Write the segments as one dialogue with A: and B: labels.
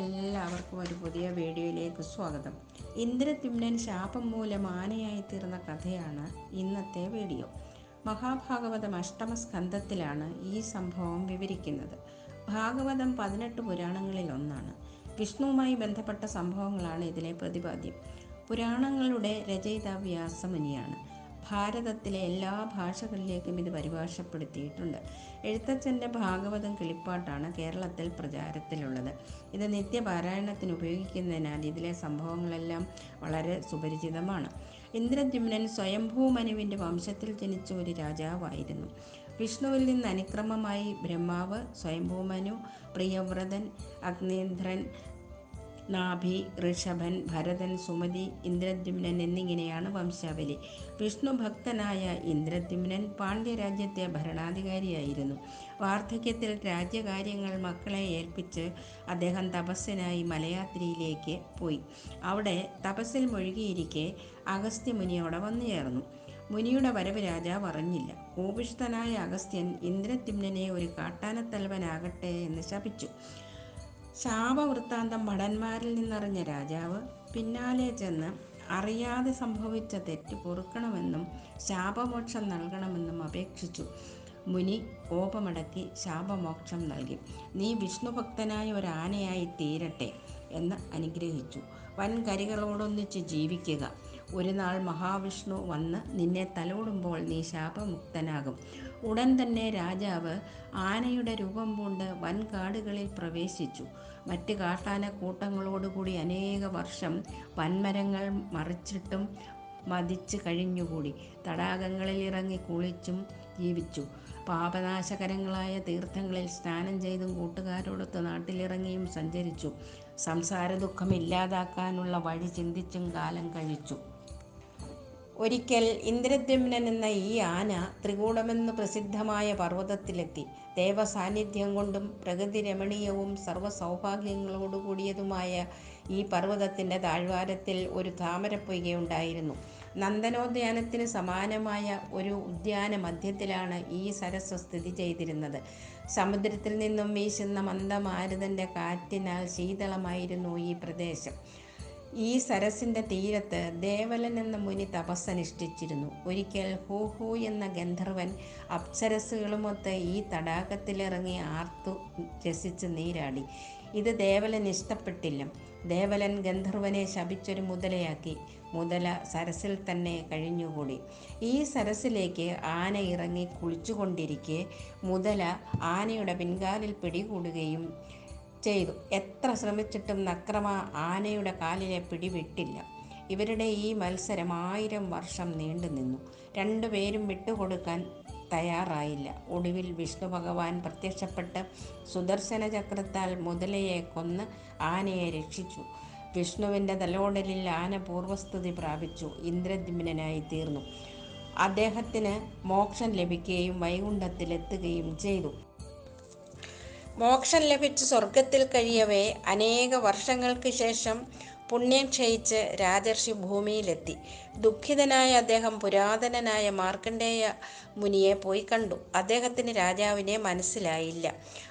A: എല്ലാവർക്കും ഒരു പുതിയ വീഡിയോയിലേക്ക് സ്വാഗതം. ഇന്ദ്രദ്യുമ്നൻ ശാപം മൂലം ആനയായി തീർന്ന കഥയാണ് ഇന്നത്തെ വീഡിയോ. മഹാഭാഗവതം അഷ്ടമസ്കന്ധത്തിലാണ് ഈ സംഭവം വിവരിക്കുന്നത്. ഭാഗവതം പതിനെട്ട് പുരാണങ്ങളിൽ ഒന്നാണ്. വിഷ്ണുവുമായി ബന്ധപ്പെട്ട സംഭവങ്ങളാണ് ഇതിലെ പ്രതിപാദ്യം. പുരാണങ്ങളുടെ രചയിത വ്യാസമുനിയാണ്. ഭാരതത്തിലെ എല്ലാ ഭാഷകളിലേക്കും ഇത് പരിഭാഷപ്പെടുത്തിയിട്ടുണ്ട്. എഴുത്തച്ഛന്റെ ഭാഗവതം കിളിപ്പാട്ടാണ് കേരളത്തിൽ പ്രചാരത്തിലുള്ളത്. ഇത് നിത്യപാരായണത്തിന് ഉപയോഗിക്കുന്നതിനാൽ ഇതിലെ സംഭവങ്ങളെല്ലാം വളരെ സുപരിചിതമാണ്. ഇന്ദ്രദ്യുമ്നൻ സ്വയംഭൂമനുവിന്റെ വംശത്തിൽ ജനിച്ച ഒരു രാജാവായിരുന്നു. വിഷ്ണുവിൽ നിന്ന് അനുക്രമമായി ബ്രഹ്മാവ് സ്വയംഭൂമനു പ്രിയവ്രതൻ അഗ്നേന്ദ്രൻ നാഭി ഋഷഭൻ ഭരതൻ സുമതി ഇന്ദ്രദ്യുമ്നൻ എന്നിങ്ങനെയാണ് വംശാവലി. വിഷ്ണു ഭക്തനായ ഇന്ദ്രദ്യുമ്നൻ പാണ്ഡ്യരാജ്യത്തെ ഭരണാധികാരിയായിരുന്നു. വാർദ്ധക്യത്തിൽ രാജ്യകാര്യങ്ങൾ മക്കളെ ഏൽപ്പിച്ച് അദ്ദേഹം തപസ്സിനായി മലയാത്രിയിലേക്ക് പോയി. അവിടെ തപസ്സിൽ മുഴുകിയിരിക്കെ അഗസ്ത്യമുനി അവിടെ വന്നു ചേർന്നു. മുനിയുടെ വരവ് രാജാവ് അറിഞ്ഞില്ല. കോപിഷ്ഠനായ അഗസ്ത്യൻ ഇന്ദ്രദ്യുമ്നനെ ഒരു കാട്ടാനത്തലവനാകട്ടെ എന്ന് ശപിച്ചു. ശാപവൃത്താന്തം ഭടന്മാരിൽ നിന്നറിഞ്ഞ രാജാവ് പിന്നാലെ ചെന്ന് അറിയാതെ സംഭവിച്ച തെറ്റ് പൊറുക്കണമെന്നും ശാപമോക്ഷം നൽകണമെന്നും അപേക്ഷിച്ചു. മുനി കോപമടക്കി ശാപമോക്ഷം നൽകി. നീ വിഷ്ണുഭക്തനായ ഒരു ആനയായി തീരട്ടെ എന്ന് അനുഗ്രഹിച്ചു. വൻകരികളോടൊന്നിച്ച് ജീവിക്കുക. ഒരു നാൾ മഹാവിഷ്ണു വന്ന് നിന്നെ തലോടുമ്പോൾ നീ ശാപമുക്തനാകും. ഉടൻ തന്നെ രാജാവ് ആനയുടെ രൂപം പൂണ്ട് വൻകാടുകളിൽ പ്രവേശിച്ചു. മറ്റ് കാട്ടാന കൂട്ടങ്ങളോടുകൂടി അനേക വർഷം വൻമരങ്ങൾ മറിച്ചിട്ടും മതിച്ച് കഴിഞ്ഞുകൂടി. തടാകങ്ങളിൽ ഇറങ്ങി കുളിച്ചും ജീവിച്ചു. പാപനാശകരങ്ങളായ തീർത്ഥങ്ങളിൽ സ്നാനം ചെയ്തും കൂട്ടുകാരോടൊത്ത് നാട്ടിലിറങ്ങിയും സഞ്ചരിച്ചു. സംസാര ദുഃഖം ഇല്ലാതാക്കാനുള്ള വഴി ചിന്തിച്ചും കാലം കഴിച്ചു. ഒരിക്കൽ ഇന്ദ്രദ്യുമ്നൻ എന്ന ഈ ആന ത്രികൂടമെന്ന് പ്രസിദ്ധമായ പർവതത്തിലെത്തി. ദേവസാന്നിധ്യം കൊണ്ടും പ്രകൃതി രമണീയവും സർവസൗഭാഗ്യങ്ങളോടുകൂടിയതുമായ ഈ പർവതത്തിന്റെ താഴ്വാരത്തിൽ ഒരു താമരപ്പൊയ്കയുണ്ടായിരുന്നു നന്ദനോദ്യാനത്തിന് സമാനമായ ഒരു ഉദ്യാന മധ്യത്തിലാണ് ഈ സരസ് സ്ഥിതി ചെയ്തിരുന്നത്. സമുദ്രത്തിൽ നിന്നും വീശുന്ന മന്ദമാരുതന്റെ കാറ്റിനാൽ ശീതളമായിരുന്നു ഈ പ്രദേശം. ഈ സരസിന്റെ തീരത്ത് ദേവലൻ എന്ന മുനി തപസ്സനുഷ്ഠിച്ചിരുന്നു. ഒരിക്കൽ ഹൂ ഹൂ എന്ന ഗന്ധർവൻ അപ്സരസുകളുമൊത്ത് ഈ തടാകത്തിലിറങ്ങി ആർത്തു രസിച്ച് നീരാടി. ഇത് ദേവലൻ ഇഷ്ടപ്പെട്ടില്ല. ദേവലൻ ഗന്ധർവനെ ശപിച്ചൊരു മുതലയാക്കി. മുതല സരസിൽ തന്നെ കഴിഞ്ഞുകൂടി. ഈ സരസിലേക്ക് ആന ഇറങ്ങി കുളിച്ചുകൊണ്ടിരിക്കെ മുതല ആനയുടെ പിൻകാലിൽ പിടികൂടുകയും ചെയ്തു. എത്ര ശ്രമിച്ചിട്ടും നക്രമ ആനയുടെ കാലിലെ പിടിവിട്ടില്ല. ഇവരുടെ ഈ മത്സരം ആയിരം വർഷം നീണ്ടു നിന്നു. രണ്ടുപേരും വിട്ടുകൊടുക്കാൻ തയ്യാറായില്ല. ഒടുവിൽ വിഷ്ണു ഭഗവാൻ പ്രത്യക്ഷപ്പെട്ട് സുദർശന ചക്രത്താൽ മുതലയെ കൊന്ന് ആനയെ രക്ഷിച്ചു. വിഷ്ണുവിന്റെ തലോടലിൽ ആന പൂർവസ്തുതി പ്രാപിച്ചു. ഇന്ദ്രദ്യുമ്നായി തീർന്നു. അദ്ദേഹത്തിന് മോക്ഷം ലഭിക്കുകയും വൈകുണ്ഠത്തിലെത്തുകയും ചെയ്തു. മോക്ഷം ലഭിച്ച് സ്വർഗത്തിൽ കഴിയവേ അനേക വർഷങ്ങൾക്ക് ശേഷം പുണ്യം ക്ഷയിച്ച് രാജർഷി ഭൂമിയിലെത്തി. ദുഃഖിതനായ അദ്ദേഹം പുരാതനനായ മാർക്കണ്ഡേയ മുനിയെ പോയി കണ്ടു. അദ്ദേഹത്തിന് രാജാവിനെ മനസ്സിലായില്ല.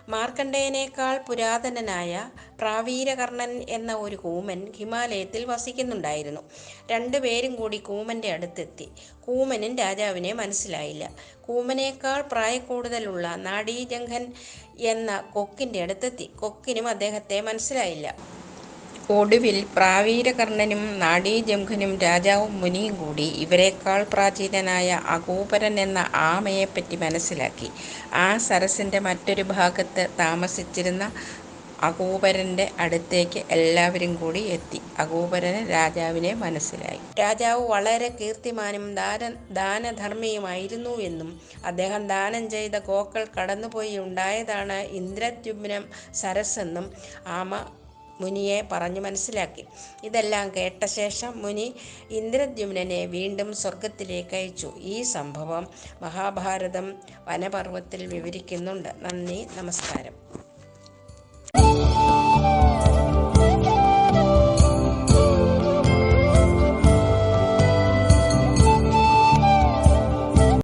A: മാർക്കണ്ഡേയനേക്കാൾ പുരാതനനായ പ്രാവീരകർണൻ എന്ന ഒരു കൂമൻ ഹിമാലയത്തിൽ വസിക്കുന്നുണ്ടായിരുന്നു. രണ്ടുപേരും കൂടി കൂമന്റെ അടുത്തെത്തി. കൂമനും രാജാവിനെ മനസ്സിലായില്ല. കൂമനേക്കാൾ പ്രായക്കൂടുതലുള്ള നാഡീജംഘൻ എന്ന കൊക്കിന്റെ അടുത്തെത്തി. കൊക്കിനും അദ്ദേഹത്തെ മനസ്സിലായില്ല. ഒടുവിൽ പ്രാവീരകർണനും നാഡീജംഘനും രാജാവും മുനിയും കൂടി ഇവരെക്കാൾ പ്രാചീനനായ അകൂപരൻ എന്ന ആമയെപ്പറ്റി മനസ്സിലാക്കി. ആ സരസിന്റെ മറ്റൊരു ഭാഗത്ത് താമസിച്ചിരുന്ന അകൂപരന്റെ അടുത്തേക്ക് എല്ലാവരും കൂടി എത്തി. അകൂപരന് രാജാവിനെ മനസ്സിലായി. രാജാവ് വളരെ കീർത്തിമാനും ദാന ദാനധർമ്മിയുമായിരുന്നു എന്നും അദ്ദേഹം ദാനം ചെയ്ത ഗോക്കൾ കടന്നുപോയി ഉണ്ടായതാണ് ഇന്ദ്രദ്യുമ്നം സരസെന്നും ആമ മുനിയെ പറഞ്ഞു മനസ്സിലാക്കി. ഇതെല്ലാം കേട്ട ശേഷം മുനി ഇന്ദ്രദ്യുമ്നനെ വീണ്ടും സ്വർഗത്തിലേക്ക് അയച്ചു. ഈ സംഭവം മഹാഭാരതം വനപർവത്തിൽ വിവരിക്കുന്നുണ്ട്. നന്ദി നമസ്കാരം.